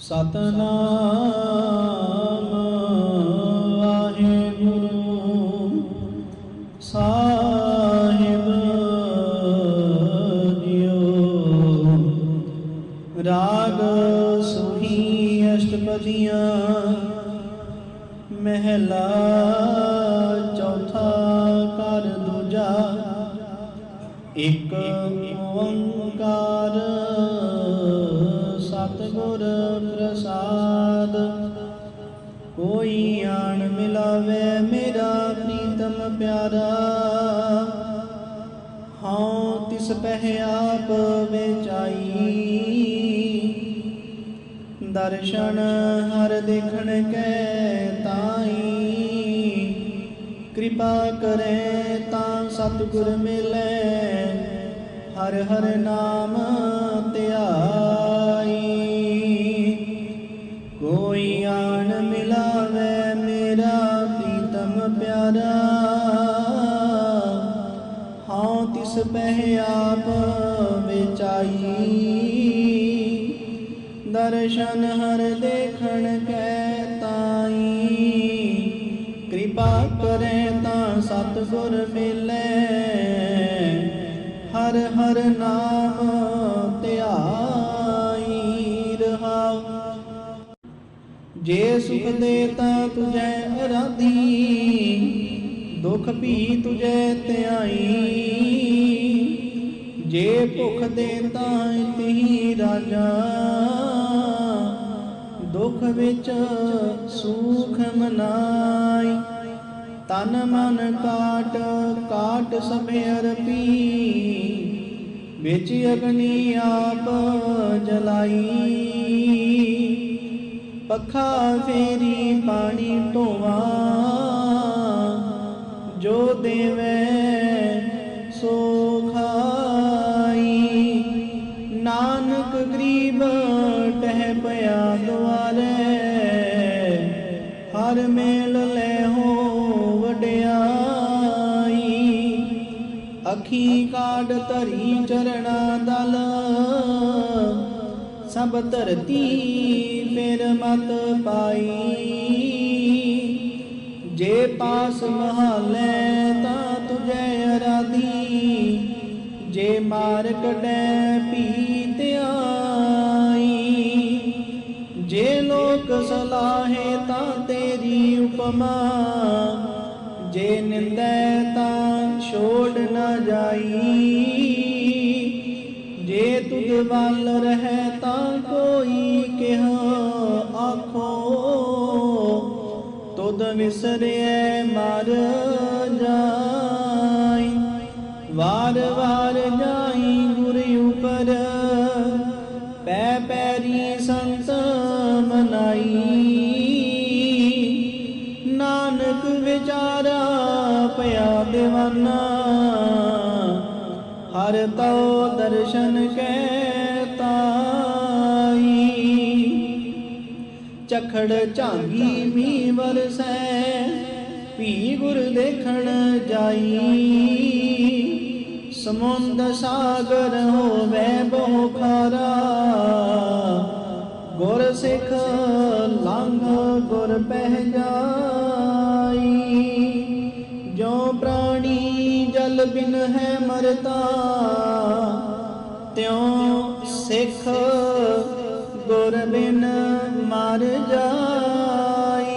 ਸਤਨਾਮ ਵਾਹਿਗੁਰੂ ਸਾਹਿਬ JIO ਰਾਗ ਸੁਹੀ ਅਸ਼ਟਪਦੀਆਂ ਮਹਿਲਾ ਚੌਥਾ ਕਰ ਦੂਜਾ ਇੱਕ ਸਤਿਗੁਰ ਪ੍ਰਸਾਦ। ਕੋਈ ਆਣ ਮਿਲਾਵੇ ਮੇਰਾ ਪ੍ਰੀਤਮ ਪਿਆਰਾ। ਹਉ ਤਿਸ ਪਹਿ ਆਪ ਵਿਚਾਈ। ਦਰਸ਼ਨ ਹਰ ਦੇਖਣ ਕੈ ਤਾਈ। ਕਿਰਪਾ ਕਰੇ ਤਾਂ ਸਤਿਗੁਰ ਮਿਲੇ। ਹਰ ਹਰ ਨਾਮ ਦਰਸ਼ਨ ਹਰ ਦੇਖਣ ਕੈ ਤਾਈ। ਕਿਰਪਾ ਕਰੇ ਤਾਂ ਸਤਿਗੁਰ ਮਿਲੇ। ਹਰ ਹਰ ਨਾਮ ਧਿਆਈ ਰਹਾਉ। ਜੇ ਸੁਖ ਦੇ ਤਾਂ ਤੁਝੈ ਅਰਾਧੀ। ਦੁਖ ਵੀ ਤੁਝੈ ਧਿਆਈ। ਜੇ ਭੁਖ ਦੇ ਤਾਂ ਇਤਹੀ ਰਾਜਾ। ਦੁਖ ਵਿੱਚ ਸੁਖ ਮਨਾਈ। ਤਨ ਮਨ ਕਾਟ ਕਾਟ ਸਭੇ ਅਰਪੀ। ਵਿੱਚ ਅਗਨੀ ਆਪ ਜਲਾਈ। ਪੱਖਾ ਫੇਰੀ ਪਾਣੀ ਢੋਵਾ ਜੋ ਦੇਵੇ ਅਖੀ ਕਾਢ ਧਰੀ ਚਰਣਾ ਦਲ। ਸਭ ਧਰਤੀ ਫਿਰ ਮਤ ਪਾਈ। ਜੇ ਪਾਸ ਮਹਾਲੇ ਤਾਂ ਤੁਝੈ ਅਰਾਧੀ। ਜੇ ਮਾਰ ਕਢੈ ਪੀਤ ਆਈ ਜੇ ਲੋਕ ਸਲਾਹੇ ਤਾਂ ਤੇਰੀ ਉਪਮਾ। ਜੇ ਨਿੰਦੈ ਤਾਂ ਛੋੜ ਨਾ ਜਾਈ। ਜੇ ਤੁਧ ਵੱਲ ਰਹਿ ਤਾਂ ਕੋਈ ਕਿਹ ਆਖੋ ਤੁਧ ਵਿਸਰਿਐ ਮਰ ਪਿਆ ਦੇਵਾਨਾ। ਹਰ ਤਉ ਦਰਸ਼ਨ ਕੈ ਤਾਈ। ਚਖੜ ਝਾਂਗੀ ਮੀ ਵਰਸੈ ਭੀ ਗੁਰ ਦੇਖਣ ਜਾਈ। ਸਮੁੰਦ ਸਾਗਰ ਹੋਵੇ ਬਹੁ ਖਾਰਾ ਗੁਰ ਸਿੱਖ ਲੰਘ ਗੁਰ ਪਹਿ ਜਾ ਬਿਨ ਹੈ ਮਰਤਾ ਤਿਉ ਸਿੱਖ ਗੁਰ ਬਿਨ ਮਰ ਜਾਈ।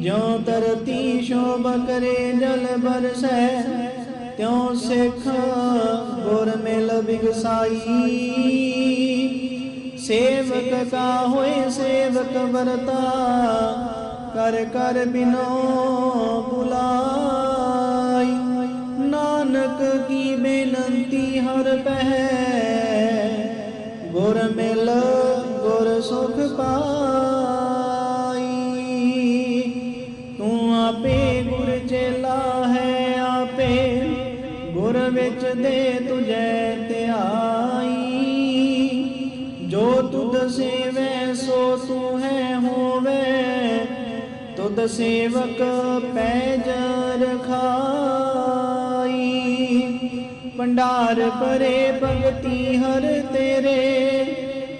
ਜੋ ਧਰਤੀ ਸ਼ੋਭ ਕਰੇ, ਜਲ ਬਰਸੈ, ਤਿਉ ਸਿੱਖ ਗੁਰ ਮਿਲ ਬਿਗਸਾਈ। ਸੇਵਕ ਕਾ ਹੋਏ ਸੇਵਕ ਵਰਤਾ, ਕਰ ਕਰ ਬਿਨੋ ਬੁਲਾਈ। ਪਹਿ, ਗੁਰ ਮਿਲ, ਗੁਰ ਸੁਖ ਪਾਈ। ਤੂੰ ਆਪੇ ਗੁਰ ਚੇਲਾ ਹੈ, ਆਪੇ ਗੁਰ ਵਿੱਚ ਦੇ ਤੁਝੈ ਧਿਆਈ। ਜੋ ਤੁਧ ਸੇਵੈ, ਸੋ ਤੂੰ ਹੈ ਹੋਵੇ। ਤੁਧ ਸੇਵਕ ਪੈਜ ਰਖਾਈ। ਭੰਡਾਰ ਭਰੇ ਭਗਤੀ ਹਰ ਤੇਰੇ,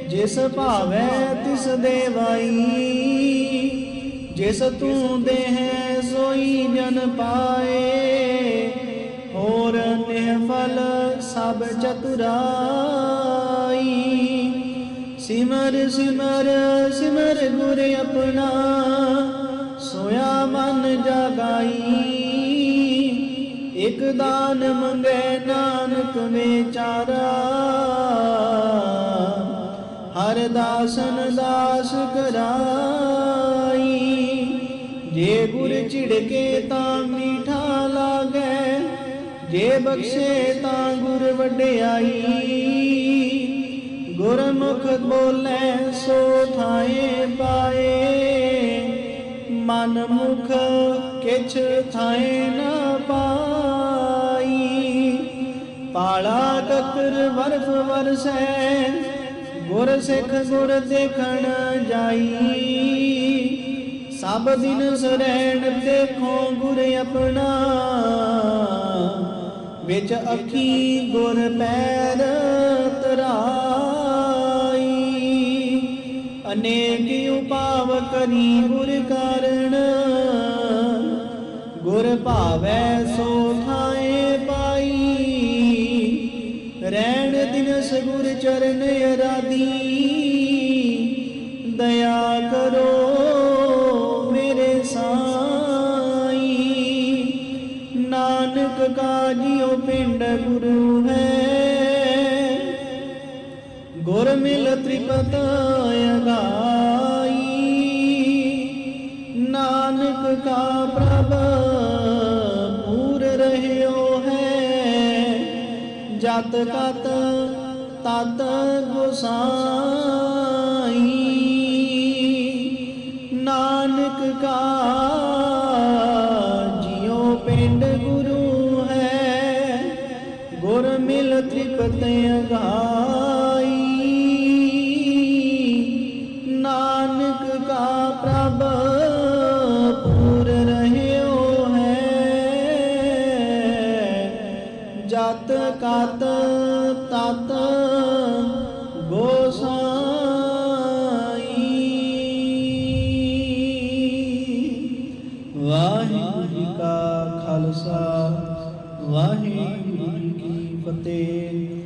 ਜਿਸ ਭਾਵੈ ਤਿਸ ਦੇਵਾਈ। ਜਿਸ ਤੂੰ ਦੇਹ ਸੋਈ ਜਨ ਪਾਏ, ਹੋਰ ਨਿਹਫਲ ਸਭ ਚਤੁਰਾਈ। ਸਿਮਰ ਸਿਮਰ ਸਿਮਰ ਗੁਰ ਆਪਣਾ, ਸੋਇਆ ਮਨ ਜਾਗਾਈ। ਇਕ ਦਾਨ ਮੰਗੇ ਨਾਨਕ ਵਿਚਾਰਾ ਹਰ ਦਾਸਨ ਦਾਸ ਕਰਾਈ। ਜੇ ਗੁਰ ਝਿੜਕੇ ਤਾਂ ਮੀਠਾ ਲਾਗੇ, ਜੇ ਬਖਸ਼ੇ ਤਾਂ ਗੁਰ ਵਡਿਆਈ। ਗੁਰਮੁਖ ਬੋਲੇ ਸੋ ਥਾਏ ਪਾਏ। ਮਨ ਮੁਖ ਕਿਛ ਥਾਏ ਨਾ ਪਾਈ ਪਾਲਾ ਕਤਰ ਵਰਫ ਵਰਸੈ, ਗੁਰ ਸਿੱਖ ਗੁਰ ਦੇਖਣ ਜਾਈ। ਸਭ ਦਿਨ ਸਰੈਣ ਦੇਖੋ ਗੁਰ ਆਪਣਾ, ਵਿੱਚ ਅੱਖੀ ਗੁਰ ਪੈਰ ਤਰਾਈ ਅਨੇਕ ਉਪਾਵ ਕਰੀ ਗੁਰ ਕਾਰਣ ਗੁਰ ਭਾਵੈ ਸੋ ਥਾਏ ਚਰਨ ਅਰਾਦੀ ਦਇਆ ਕਰੋ ਮੇਰੇ ਸਾਈ। ਨਾਨਕ ਕਾਜਿਓ ਪਿੰਡ ਗੁਰੂ ਹੈ, ਗੁਰ ਮਿਲ ਤ੍ਰਿਪਤ ਅਗਾਈ। ਨਾਨਕ ਕਾ ਪ੍ਰਭ ਪੂਰ ਰਹਿਓ ਹੈ, ਜਤ ਕਤ ਤਤ ਗੁਸਾਈ